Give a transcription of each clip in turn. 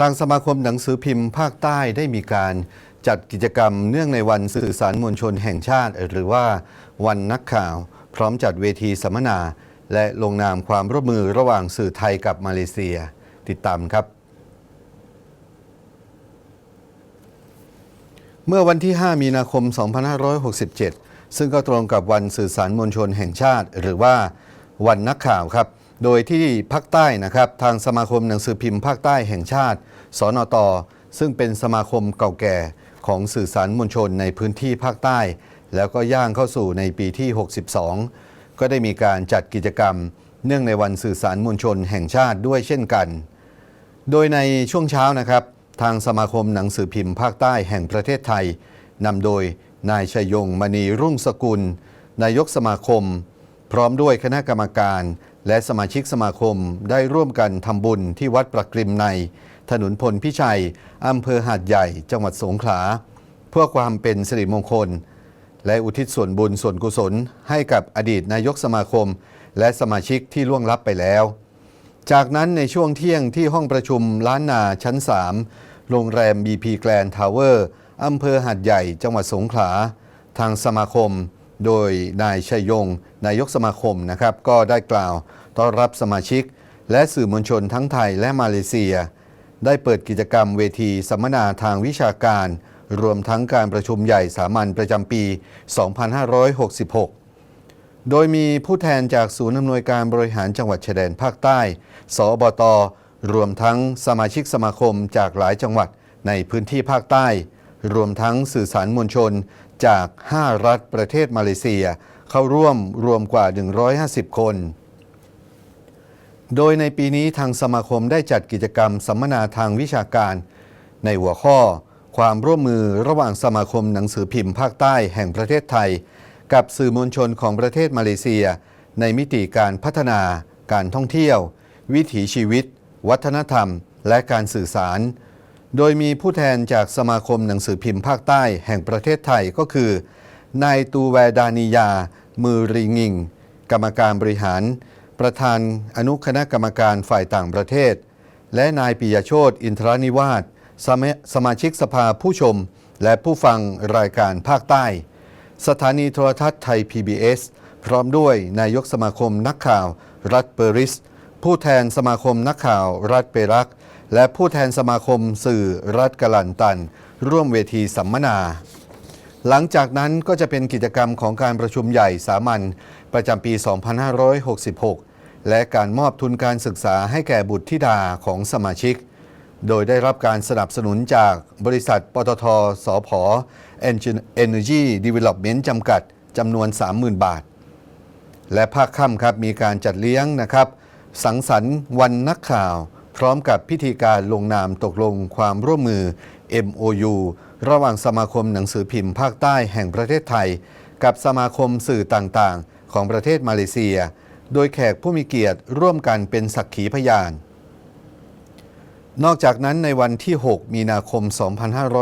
ทางสมาคมหนังสือพิมพ์ภาคใต้ได้มีการจัดกิจกรรมเนื่องในวันสื่อสารมวลชนแห่งชาติ หรือว่าวันนักข่าว พร้อมจัดเวทีสัมมนา และลงนามความร่วมมือระหว่างสื่อไทยกับมาเลเซีย ติดตามครับ เมื่อวันที่ 5 มีนาคม 2567 ซึ่งก็ตรงกับวันสื่อสารมวลชนแห่งชาติ หรือว่าวันนักข่าวครับ โดยที่ภาคใต้นะครับทางสมาคมหนังสือพิมพ์ภาคใต้แห่งชาติ สนต ซึ่งเป็นสมาคมเก่าแก่ของสื่อสารมวลชนในพื้นที่ภาคใต้ แล้วก็ย่างเข้าสู่ในปีที่ 62 ก็ได้มีการจัดกิจกรรม เนื่องในวันสื่อสารมวลชนแห่งชาติด้วยเช่นกัน โดยในช่วงเช้านะครับ ทางสมาคมหนังสือพิมพ์ภาคใต้แห่งประเทศไทยนำโดยนายชัยยงมณีรุ่งสกุล นายกสมาคม พร้อมด้วยคณะกรรมการ และสมาชิกสมาคมได้ร่วมกันทำบุญที่วัดประกริมใน ถนนพลพิชัยอำเภอหาดใหญ่ จังหวัดสงขลา เพื่อความเป็นสิริมงคล และอุทิศส่วนบุญส่วนกุศล ให้กับอดีตนายกสมาคม และสมาชิกที่ล่วงลับไปแล้ว จากนั้นในช่วงเที่ยงที่ห้องประชุมล้านนาชั้น 3 โรงแรม BP Grand Tower อำเภอหาดใหญ่ จังหวัดสงขลา ทางสมาคม โดยนายชัยยง นายกสมาคมนะครับ ก็ได้กล่าวต้อนรับสมาชิก และสื่อมวลชนทั้งไทยและมาเลเซีย ได้เปิดกิจกรรมเวทีสัมมนาทางวิชาการ รวมทั้งการประชุมใหญ่สามัญประจำปี 2566 โดยมีผู้แทนจากศูนย์อำนวยการบริหารจังหวัดชายแดนภาคใต้สอบต รวมทั้งสมาชิกสมาคมจากหลายจังหวัดในพื้นที่ภาคใต้ รวมทั้งสื่อสารมวลชนจาก 5 รัฐประเทศมาเลเซีย เข้าร่วมรวมกว่า 150 คน โดยในปีนี้ทางสมาคมได้จัดกิจกรรมสัมมนาทางวิชาการ ในหัวข้อ ความร่วมมือระหว่างสมาคมหนังสือพิมพ์ภาคใต้แห่งประเทศไทย กับสื่อมวลชนของประเทศมาเลเซีย ในมิติการพัฒนา การท่องเที่ยว วิถีชีวิต วัฒนธรรม และการสื่อสาร โดยมีผู้แทนจากสมาคมหนังสือพิมพ์ภาคใต้แห่งประเทศไทยก็คือนายตูแวดานิยา มือริงิง กรรมการบริหาร ประธานอนุคณะกรรมการฝ่ายต่างประเทศ และนายปิยโชตอินทรนิวาสสมาสมาชิกสภาผู้ชม และผู้ฟังรายการภาคใต้ สถานีโทรทัศน์ไทย PBS พร้อมด้วยนายกสมาคมนักข่าว รัฐเปอริส ผู้แทนสมาคมนักข่าวรัฐเปรัก และผู้แทนสมาคมสื่อรัฐกลันตัน ร่วมเวทีสัมมนา หลังจากนั้นก็จะเป็นกิจกรรมของการประชุมใหญ่สามัญประจำปี 2566 และการมอบทุนการศึกษาให้แก่บุตรธิดาของสมาชิก โดยได้รับการสนับสนุนจากบริษัท ปตท สพ Energy Development จำกัดจำนวน 30,000 บาท และภาคค่ำครับมีการจัดเลี้ยงนะครับ สังสรรค์วันนักข่าว พร้อมกับพิธีการลงนามตกลงความร่วมมือ MOU ระหว่างสมาคมหนังสือพิมพ์ภาคใต้แห่งประเทศไทย กับสมาคมสื่อต่างๆ ของประเทศมาเลเซีย โดยแขกผู้มีเกียรติร่วมกันเป็นสักขีพยาน นอกจากนั้นในวันที่ 6 มีนาคม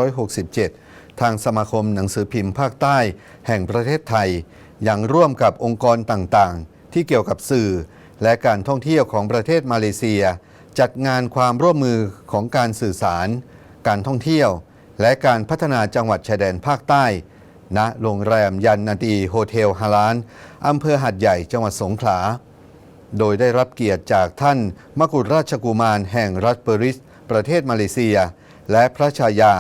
2567 ทางสมาคมหนังสือพิมพ์ภาคใต้ แห่งประเทศไทย ยังร่วมกับองค์กรต่างๆ ที่เกี่ยวกับสื่อ และการท่องเที่ยวของประเทศมาเลเซีย จัดงานความร่วมมือของการสื่อสาร การท่องเที่ยว และการพัฒนาจังหวัดชายแดนภาคใต้ ณ โรงแรมยันนาตีโฮเทลฮาลานอำเภอหัดใหญ่จังหวัดสงขลา โดยได้รับเกียรติจากท่านมกุฎราชกุมารแห่งรัฐเปอริส ประเทศมาเลเซีย และพระชายา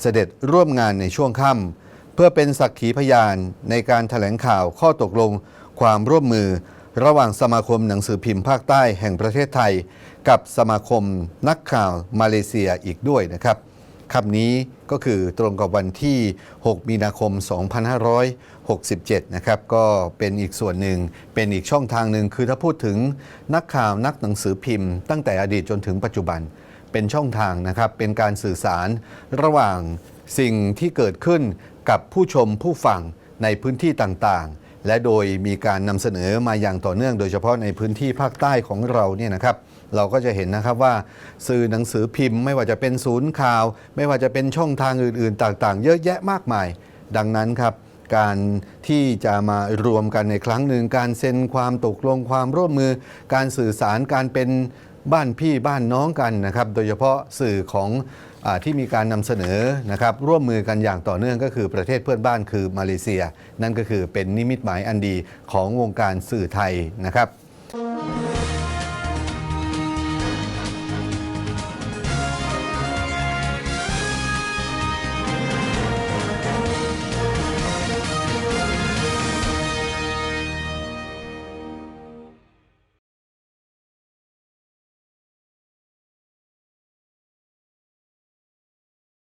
เสด็จร่วมงานในช่วงค่ำเพื่อเป็นสักขีพยานในการถแถลงข่าวข้อตกลงความร่วมมือ ระหว่างสมาคมหนังสือพิมพ์ภาคใต้แห่งประเทศไทย กับสมาคมนักข่าวมาเลเซียอีกด้วยนะครับคำนี้ก็คือตรงกับวันที่ 6 มีนาคม 2567 นะครับ ก็เป็นอีกส่วนหนึ่ง เป็นอีกช่องทางหนึ่ง คือถ้าพูดถึงนักข่าวนักหนังสือพิมพ์ ตั้งแต่อดีตจนถึงปัจจุบัน เป็นช่องทางนะครับ เป็นการสื่อสารระหว่างสิ่งที่เกิดขึ้นกับผู้ชมผู้ฟังในพื้นที่ต่างๆ และโดยมีการนำเสนอมาอย่างต่อเนื่อง โดยเฉพาะในพื้นที่ภาคใต้ของเราเนี่ยนะครับ เราก็จะเห็นนะครับว่าสื่อหนังสือพิมพ์ ไม่ว่าจะเป็นศูนย์ข่าว ไม่ว่าจะเป็นช่องทางอื่นๆ ต่างๆ เยอะแยะมากมาย ดังนั้นครับ การที่จะมารวมกันในครั้งหนึ่งการเซ็นความตกลงความร่วมมือ การสื่อสารการเป็น บ้านพี่บ้านน้องกันนะครับ โดยเฉพาะสื่อของอที่มีการนำเสนอนะครับ ร่วมมือกันอย่างต่อเนื่องก็คือประเทศเพื่อนบ้านคือมาเลเซีย นั่นก็คือเป็นนิมิตหมายอันดีของวงการสื่อไทยนะครับ